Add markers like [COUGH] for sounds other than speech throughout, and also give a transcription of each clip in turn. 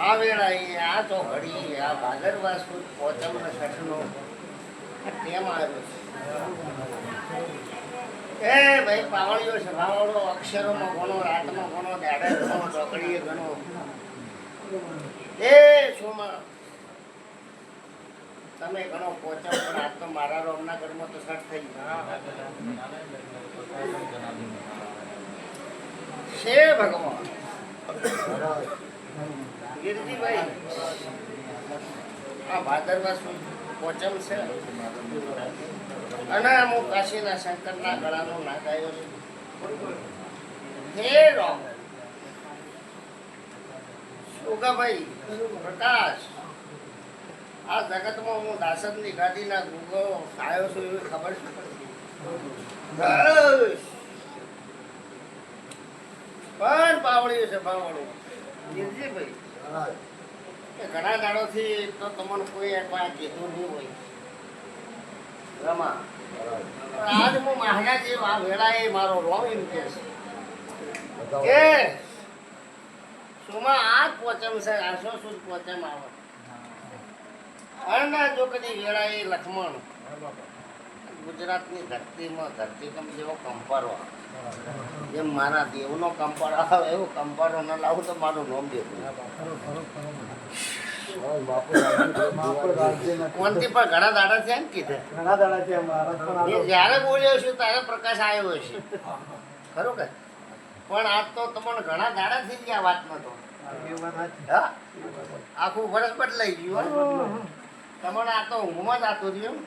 આ વેળાએ આ ઘડી આ ભાદરવા સુદ પોચમ ને છઠનો આ આવ્યો છે એ ભાઈ પાવળીઓ છે અક્ષરોમાં ગણો રાતમાં ઘણો ચોકડીએ ઘણો એ સોમાં, તમે ઘણો પોચો પણ આજ તો મારા રોમના ઘરમાં તો સટ થઈ છે ભગવાન. ગીરજીભાઈ. આ ભાદરવા સુદ હે દાસદની ગાદીના ગુગો આવ્યો છું એવી ખબર છે. પણ પાવડ્યું છે ગીરજીભાઈ એ ઘણા દાડોથી તો તમને કોઈ એકવાર કીધું નહીં હોય. રમા. આજ હું મહારાજ એ આ વેળાએ મારો રોમ એમ કે છે કે સુમા આ પોચમ છે આસો સુદ પોચમ આવે. અણના જો કદી વેળાએ લખમણ ગુજરાતની ધરતીમાં ધરતીકંપ જેવો કંપારો આવે. જેમ મારા દેવનો કંપારો આવે એવો કંપારો ન લાવું તો મારું નામ દેવું કોનથી પણ ઘણા દાડા થયા ને કીધે. ઘણા દાડા છે મેં જ્યારે બોલ્યો છું ત્યારે પ્રકાશ આવ્યો છે ખરું કે પણ આજ તો તમને ઘણા દાડા થઈ ગયા વાત તો. હા આખું વર્ષ બદલાઈ ગયું હો. તમને આ તો ઊંઘમાં જ આતું રહ્યું.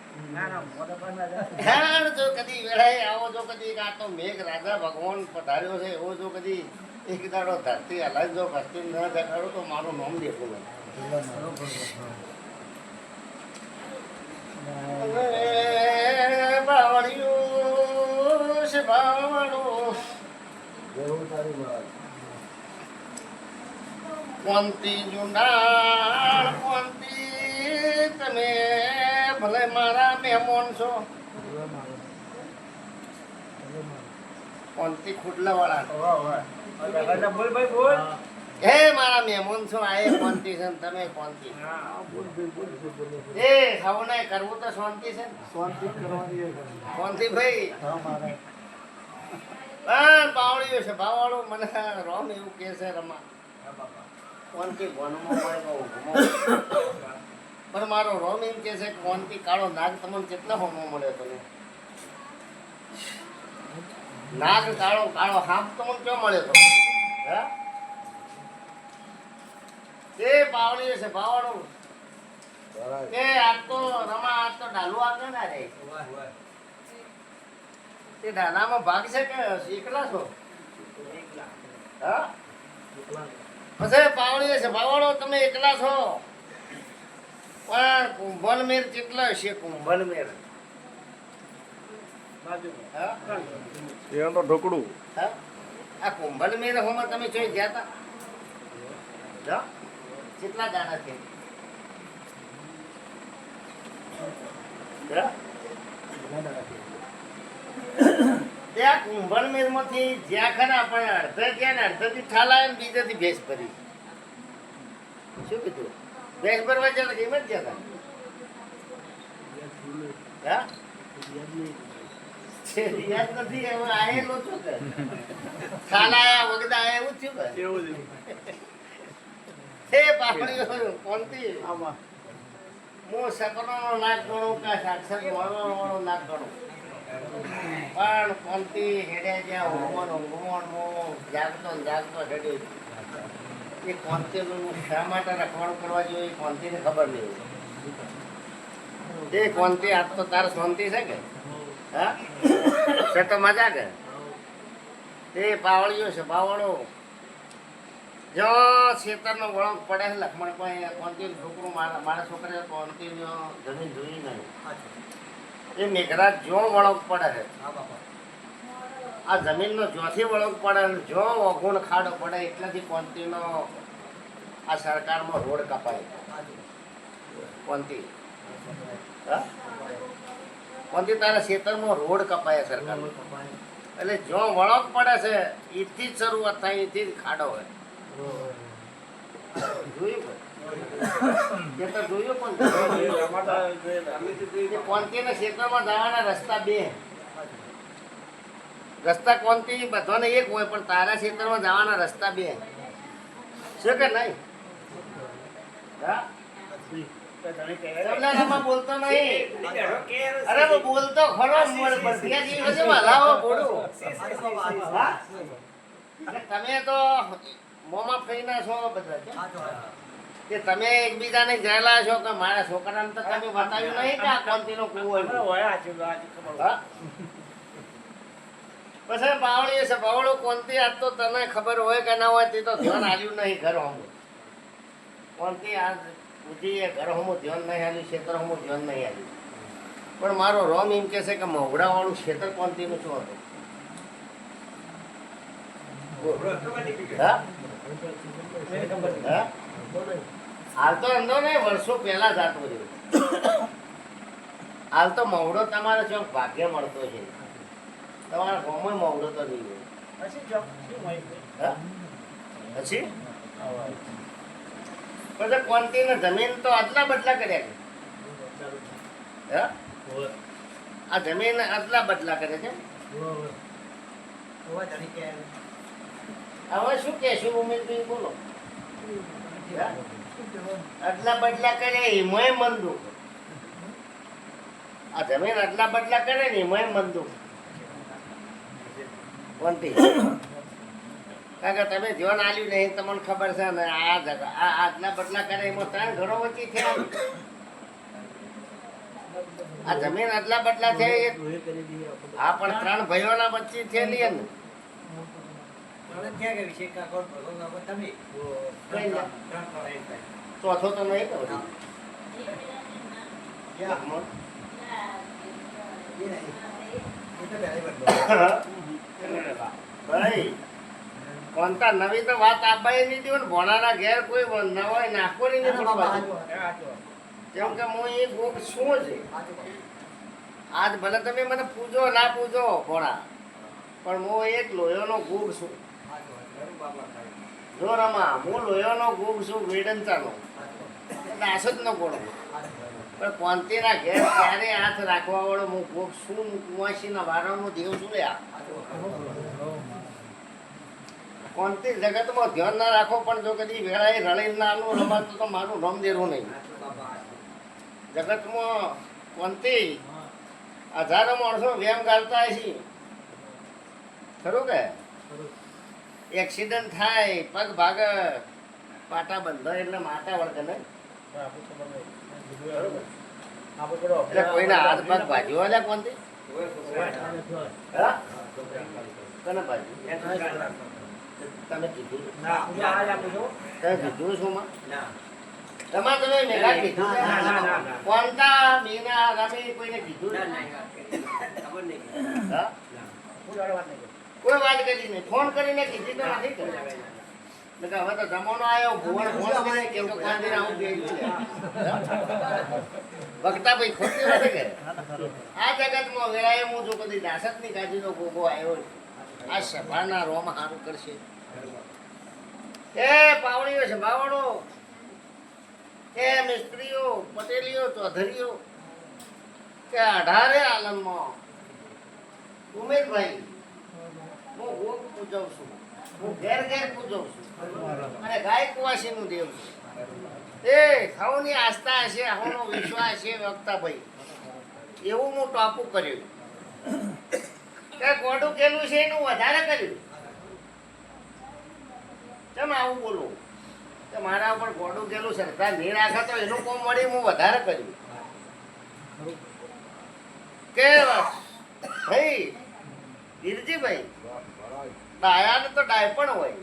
હેણ જો. કદી વેળાએ આવો જો કદી આ તો મેઘ રાજા ભગવાન પધાર્યો છે એવો જો કદી એક દાડો ધરતી અલગ જો ભસ્તી ન દેખાડો તો મારું નામ દેખું બાવળિયું છે બાવળું કોંતી કોંતી તમે ભલે મારા મહેમાન છો. કોંતી ખુડલા વાળા હે મારા મહેમાન છો, આ એ છે તમે કોંતી એ સૌને કરવું તો શાંતિ છે શાંતિ કરવાની કોંતી ભાઈ. પણ બાવળીઓ છે, બાવાળો મને રોમ એવું કે છે રમા. કોનથી ઊંઘમાં પણ મારો રોમ એમ કહે છે કે કોનથી કાળો નાગ તમને કેટલા હોમો મળ્યો તને? નાગ કાળો કાળો હાફ તમને ક્યાં મળ્યો તો હા? એ પાવણી છે બાવળું. એ આજ તો રમા આજ તો ડાલુ આગળ ના રે તે ડાલામાં ભાગ છે કે એકલા છો? હા? પછી પાવણી છે પાવડો તમે એકલા છો. પણ કુંભલમેર કેટલા હશે કુંભલમેર હા? એનું હા? આ કુંભલમેર હોમાં તમે જોઈ ગયા હતા? કેટલા દાણા છે? ત્યાં કુંભલમેરમાંથી જ્યાં ખરા આપણે અડધે ગયા ને અડધેથી થાલા ને બીજેથી ભેસ ભરી શું કીધું ભેંસ ભરવા જતા કેમ જ જતા હા? રિયાજ નથી હવે આયેલો છું કે. ખાલાયા વગદા આયા એવું થયું કે? એવું હે પાપડીઓ કોણતી આમાં. હું સપનાનો નાક ગણું કે સાક્ષાત મળવાનો વાળો નાક ગણું. પણ કોણતી હેડે જ્યાં ઊંઘવાનો ઊંઘવાનો જાગતો જાગતો હેડ્યો છું. એ કોણતીનું શા માટે રખવાડું કરવા જોઈએ એ કોણતીને ખબર નહીં એ કોણતી આજ તો તાર શાંતિ છે કે? હા? છે તો મજા કે? એ પાવળીઓ છે પાવળો. જો ખેતરનો વળંક પડે છે લખમણ કોઈ કોણતી છોકરું મારા મારા છોકરે કોણતી જમીન જોઈ નહીં. એ મેઘરાજ જો વળંક પડે છે. આ જમીનનો જ્યોથી વળગ પડે અને જો અગુણ ખાડો પડે એટલાથી કોંતીનો આ સરકારમાં રોડ કપાય. કોંતી? કોંતી તારા ખેતરમાં રોડ કપાય સરકાર એટલે જો વળગ પડે છે એથી જ શરૂઆત થાય એથી જ ખાડો હોય. જોયું ખેતર જોયું પણ. કોંતીના ખેતરમાં જવાના રસ્તા બે. રસ્તા કોનથી બધાને એક હોય પણ તારા ક્ષેત્રમાં જવાના રસ્તા બે. છે કે નહીં? હા? બોલતો નહીં. અરે હું બોલતો ખરો તમે તો મોમાં ફઈના છો બધા કે તમે એકબીજાને ગયેલા છો કે મારા છોકરાને તો તમે બતાવ્યું નહીં કે આ કોંતીનો કેવું એમ. પછી તો પણ મારો રોમ એમ કે છે કે મહુડા વાળું ક્ષેત્ર કોનતીનું શું હતું? હાલ તો અંદો ને વર્ષો પહેલા જાતું હાલ તો મહુડો તમારે જો ભાગ્ય મળતો છે. તમારા ગામમાં મવડો તો નહીં હોય? હા? પછી? પછી કોંતીને જમીન તો આટલા બદલા કર્યા છે. હા? આ જમીન આટલા બદલા કરે છે? હવે. શું કહેશું ઉમેર બોલો. આટલા બદલા કરે એમાંય મન દુઃખ આ જમીન આટલા બદલા કરે ને એમાંય મન દુખ કોનથી કારણ કે તમે ધ્યાન આલ્યું નહીં તમને ખબર છે ને આ જગા આ આટલા બદલા કરે એમાં ત્રણ ઘરો વચ્ચે થયા. આ જમીન આટલા બદલા છે આ પણ ત્રણ ભાઈઓના વચ્ચે થયેલી ને. ચોથો તો નહીં કહું [LAUGHS] ભાઈ કોનતા નવી તો વાત આબાઈ નહીં દીધું ને ભોણાના ઘેર કોઈ નવાય નાખવાની નહીં કેમ કે હું એ ગોપ શું છે? આજ ભલે તમે મને પૂજો ના પૂજો ભોણા પણ હું એક લોયોનો ગુગ છું. જો રમા હું લોયોનો ગુગ છું વેડંતાનો દાસ જ ન પડો પણ કોંતીના ઘેર ક્યારે હાથ રાખવા વાળો હું ગુગ શું કુંવાસીના વારણનું દેવ છું લ્યા. કોંતી જગતમાં ધ્યાન ના રાખો પણ જો કદી વેળાએ રળી નાનું રમાતું તો મારું રમ દેરું નહીં. જગતમાં કોણથી હજારો માણસો વેમ ગાલતા છે. ખરું કે? એક્સિડન્ટ થાય પગ ભાગ પાટા બંધ એટલે માતા વળગે નહીં. કોઈના હાથ પગ ભાગ્યો હા. ભાજ્યું તમે કીધું. કીધું શું તમારે તમે મેઘા કીધું. ના, ના, ના, ના. કોણતા મીના રમી કોઈને કીધું? કોઈ વાત કરી નહીં. ફોન કરીને કીધી તો નથી હવે તો જમાનો આવ્યો ભુવન ફોન કરીને કે તો આવું ભેગું ભાઈ ખોટી નથી કરે આ જગતમાં વેળાએ હું જો કદી દાસતની ગાદીનો ગોગો આવ્યો આ સભાના રોમ હારું કરશે. એ મિસ્ત્રીઓ પટેલીઓ ચૌધરીઓ. કે અઢારે આલમમાં ઉમેશભાઈ હું ગોગ પૂજવ છું. આવું બોલું? કે મારા ઉપર ગોડું કેલું સરકાર નહીં રાખે તો એનું કોમ મળી હું વધારે કર્યું. કે ભાઈ, ગીરજીભાઈ ડાયાને તો ડાય પણ હોય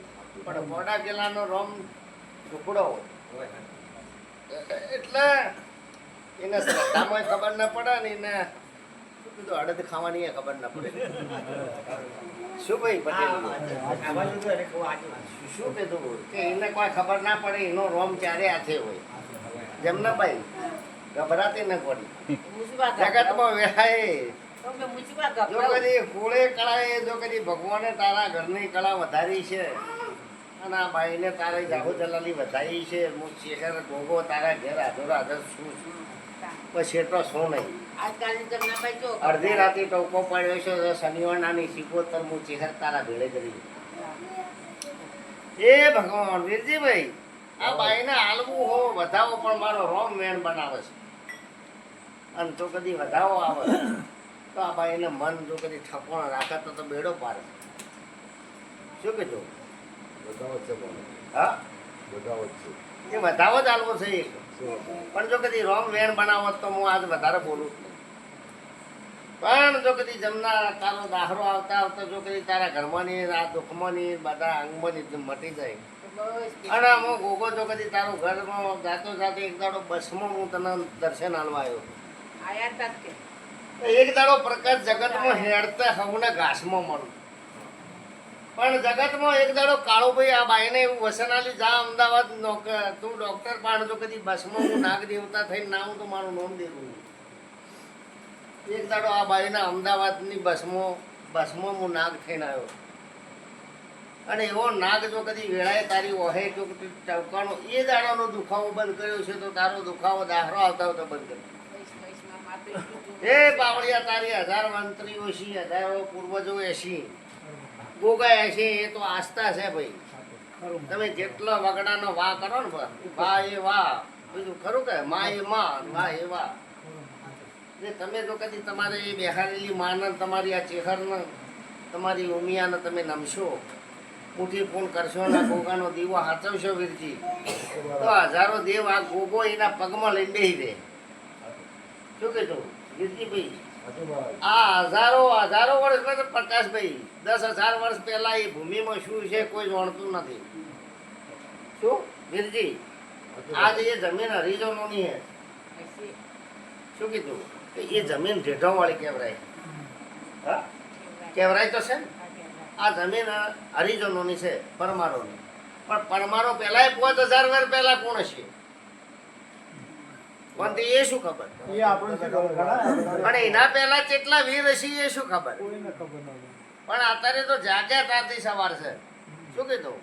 પણ ગોડા કેલાનો રોમ ટુકડો હોય. એટલે એને શ્રદ્ધામાં ખબર ના પડે ને એને શું કીધું અડદ ખાવાની ખબર ના પડે. શું ભાઈ પટેલ? તો શું કીધું? કે એને કોઈ ખબર ના પડે એનો રોમ ચારે હાથે હોય. જેમને ભાઈ ગભરાતી ન પડી. જગતમાં વેહાય. જો કદી કુળે કળાએ જો કદી ભગવાને તારા ઘરની કળા વધારી છે અને આ બાઈને તારે જાહો દલાલી વધારી છે હું શેખર ગોગો તારા ઘેર આધો રાધર છું. પછી એટલો શું નહીં. અડધી રાતે ટોકો પડ્યો છે શનિવારની સિકોતર હું ચેહર તારા ભેળે કરી એ ભગવાન વીરજીભાઈ આ બાઈને હાલવું હો વધાવો પણ મારો રોમ મેન બનાવે છે. અને તો કદી વધાવો આવે. તો આ બાઈને મન જો કદી ઠપણ રાખે તો તો બેડો પાડે. શું કીધું? હા? એ વધાવો જ હાલવો છે એક પણ જો કદી રોંગ વેણ બનાવો તો હું આજ વધારે બોલું પણ જો કદી જમના તારો દાહરો આવતા આવતા જો કદી તારા ઘરમાંની આ દુઃખમાંની બધા અંગમાંની મટી જાય. અને હું ગોગો જો કદી તારું ઘરમાં જાતો જાતો એક દાડો બસમાં હું તને દર્શન આલવા આવ્યો. એક દાડો પ્રકાશ જગતમાં હેડતા હવને ઘાસમાં મળું. પણ જગતમાં એક દાડો કાળુભાઈ આ બાઈને એવું વસન આલી, જા અમદાવાદ તું ડોક્ટર પાડજો, કદી બસમાં હું નાગ દેવતા થઈને ના તો મારું નોમ દેવું એક દાડો આ બાઈના અમદાવાદની બસમાં બસમાં હું નાગ થઈને આવ્યો. અને એવો નાગ જો કદી વેળાએ તારી ઓહે જો ચૌકાણો એ દાડાનો દુખાવો બંધ કર્યો છે તો તારો દુખાવો દાહરો આવતા આવતા બંધ કર્યો એ બાવળિયા તારી હજાર મંત્રીઓ એસી હજારો પૂર્વજો એસી ગોગા એસી એ તો આસ્થા છે ભાઈ. તમે જેટલો વગડાનો વા કરો ને વા એ વા બીજું ખરું કે? મા એ મા વા એ વા ને તમે જો કદી તમારે એ બેહારેલી માને તમારી આ ચેહરને તમારી ઉમિયાને તમે નમશો. ઉઠી ફોન કરશો ને ગોગાનો દીવો હાચવશો વીરજી. તો હજારો દેવ આ ગોગો એના પગમાં બેહી દે શું કીધું ગીરજીભાઈ આ હજારો હજારો વર્ષ પ્રકાશભાઈ દસ હજાર વર્ષ પહેલા એ ભૂમિમાં શું છે કોઈ જાણતું નથી. શું? વીરજી આજે એ જમીન હરિજનોની છે. શું કીધું? કે એ જમીન ઢેઢોવાળી કહેવાય. હા? કહેવાય તો છે ને? આ જમીન હરિજનોની છે પરમારોની પણ પરમારો પહેલાય પાંચ હજાર વર્ષ પહેલાં કોણ છે પણ તે એ શું ખબર? એ પણ એના પહેલા કેટલા વીર હશે એ શું ખબર? પણ અત્યારે તો જાગ્યા તારથી સવાર છે. શું કીધું?